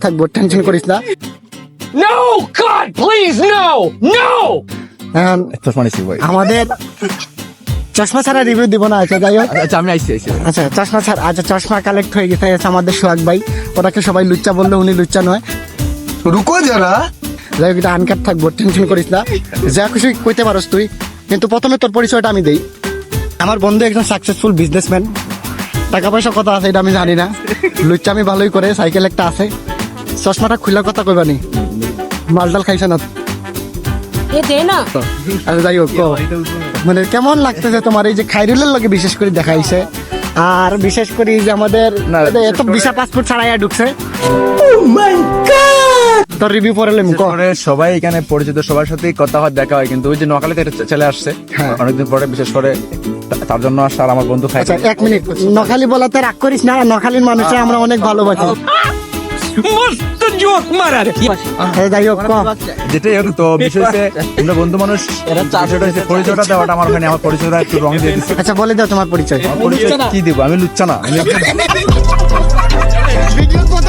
থাকব টেনশন চশমা আমাদের ছাড়া রিভিউ দিব না আচ্ছা, আচ্ছা চশমা ছাড়া আচ্ছা, চশমা কালেক্ট হয়ে গেছে আমাদের সোহাগ ভাই। ওটাকে সবাই লুচ্চা বলল উনি লুচ্চা নয়। রুকো আনকাট থাকব টেনশন করিস না। যা খুশি কইতে পারস তুই। কিন্তু প্রথমে তোর পরিচয়টা আমি দেই। আমার বন্ধু একজন সাকসেসফুল বিজনেসম্যান টাকা পয়সা কত আছে এটা আমি জানি না। লুচ্চা আমি ভালোই করে সাইকেল একটা আছে। চশমাটা খুলার কথা কইবানি মালটাল খাইছে না? এ না। আচ্ছা যাই হোক। মানে কেমন লাগতেছে তোমার এই যে খাইরুলের লগে বিশেষ করে দেখাইছে আর বিশেষ করে যে আমাদের না, এত- বিশা ভিসা পাসপোর্ট ছাড়াই ঢুকছে। তোর রিভিউ পরে লেম সবাই এখানে পরিচিত সবার সাথে কথা হয় দেখা হয়। কিন্তু ওই যে নকালে চলে আসছে হ্যাঁ। অনেকদিন পরে বিশেষ করে তার জন্য আসা আর আমার বন্ধু খাই আচ্ছা, এক মিনিট। নকালি বলাতে রাগ করিস না নকালির মানুষরা আমরা অনেক ভালোবাসি। হ্যাঁ, যেটাই হোক তো বন্ধু মানুষ দেওয়াটা আমার ওখানে আমার আচ্ছা বলে দাও তোমার পরিচয়। কি দেবো? আমি লুচ্ছা না